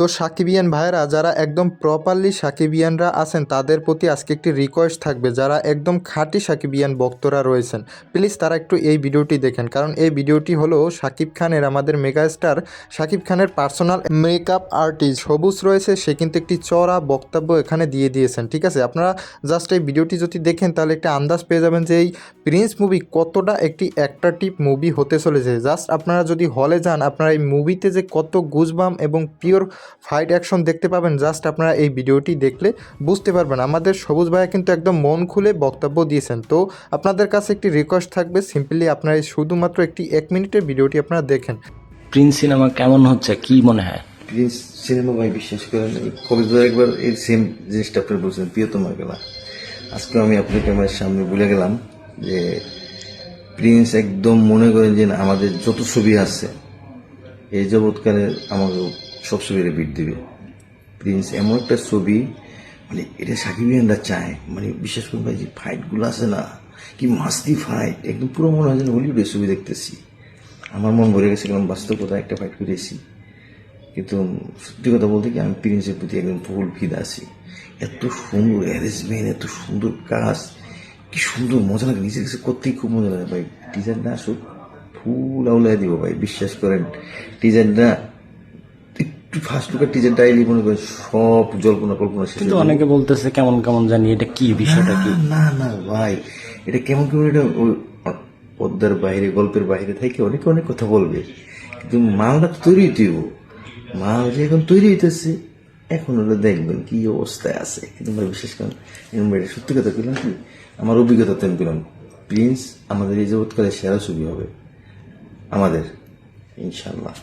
তো সাকিবিয়ান ভাইয়েরা, যারা একদম প্রপারলি সাকিবিয়ানরা আছেন, তাদের প্রতি আজকে একটি রিকোয়েস্ট থাকবে। যারা একদম খাঁটি সাকিবিয়ান বক্তরা রয়েছেন প্লিজ তারা একটু এই ভিডিওটি দেখেন। কারণ এই ভিডিওটি হলো সাকিব খানের, আমাদের মেগাস্টার সাকিব খানের পার্সোনাল মেকআপ আর্টিস্ট সবুজ রয়েছে, সে কিন্তু একটি চড়া বক্তব্য এখানে দিয়ে দিয়েছেন, ঠিক আছে? আপনারা জাস্ট এই ভিডিওটি যদি দেখেন, তাহলে একটা আন্দাজ পেয়ে যাবেন যে এই প্রিন্স মুভি কতটা একটি অ্যাক্টারটিভ মুভি হতে চলেছে। জাস্ট আপনারা যদি হলে যান, আপনারা এই মুভিতে যে কত গুজবাম এবং পিওর ফাইট অ্যাকশন দেখতে পাবেন জাস্ট আপনারা এই ভিডিওটি দেখলে বুঝতে পারবেন। আমাদের সবুজ ভাইয়া কিন্তু একদম মন খুলে বক্তব্য দিয়েছেন। তো আপনাদের কাছে একটি রিকোয়েস্ট থাকবে সিম্পলি আপনারা এই শুধুমাত্র একটি এক মিনিটের ভিডিওটি আপনারা দেখেন। প্রিন্স সিনেমা কেমন হচ্ছে কি মনে হয়? প্রিন্স সিনেমা ভাই বিশ্বাস করেন এই কক্সবাজার একবার এই সেম জিনিসটা আপনি বলছেন প্রিয়তমা গেলা আজকে আমি আপনার ক্যামেরার সামনে বলে গেলাম যে প্রিন্স একদম মনে করেন যে আমাদের যত ছবি আছে এই জগৎকালে আমাকে সব ছবি রিপিট দিবে। প্রিন্স এমন একটা ছবি মানে এটা সাকিব সাকিবিয়ানরা চায় মানে বিশেষ করে ভাই যে ফাইটগুলো আছে না, কি মাস্তি ফাইট একদম পুরো মনে হয় যেন হলিউডের ছবি দেখতেছি। আমার মন ভরে গেছে কারণ বাস্তবতা একটা ফাইট করেছি। কিন্তু সত্যি কথা বলতে কি আমি প্রিন্সের প্রতি একদম ফুল ফিদা আছি। এত সুন্দর অ্যারেঞ্জমেন্ট এত সুন্দর কাজ কি সুন্দর মজা লাগে, নিজের কাছে করতেই খুব মজা লাগে। ভাই ডিজাইনটা আসুক, ফুল আউলাই দিব ভাই, বিশ্বাস করেন। একটু ফার্স্ট লুকের ডিজাইনটা আইলি মনে করেন সব জল্পনা কল্পনা শেষ কিন্তু অনেকে বলতেছে কেমন কেমন জানি এটা কি বিষয়টা কি? না না ভাই এটা কেমন কেমন এটা পদ্মার বাইরে গল্পের বাইরে থেকে অনেকে অনেক কথা বলবে। কিন্তু মালটা তো তৈরি হইতেইব মাল যে এখন তৈরি হইতেছে এখন হলো দেখবেন কি অবস্থায় আছে। কিন্তু ভাই বিশেষ ভাই এটা সত্যি কথা বললাম কি? আমার অভিজ্ঞতা তেমন পেলাম প্রিন্স আমাদের এই জগৎকালে সেরা ছবি হবে। আমাদের ইনশাল্লাহ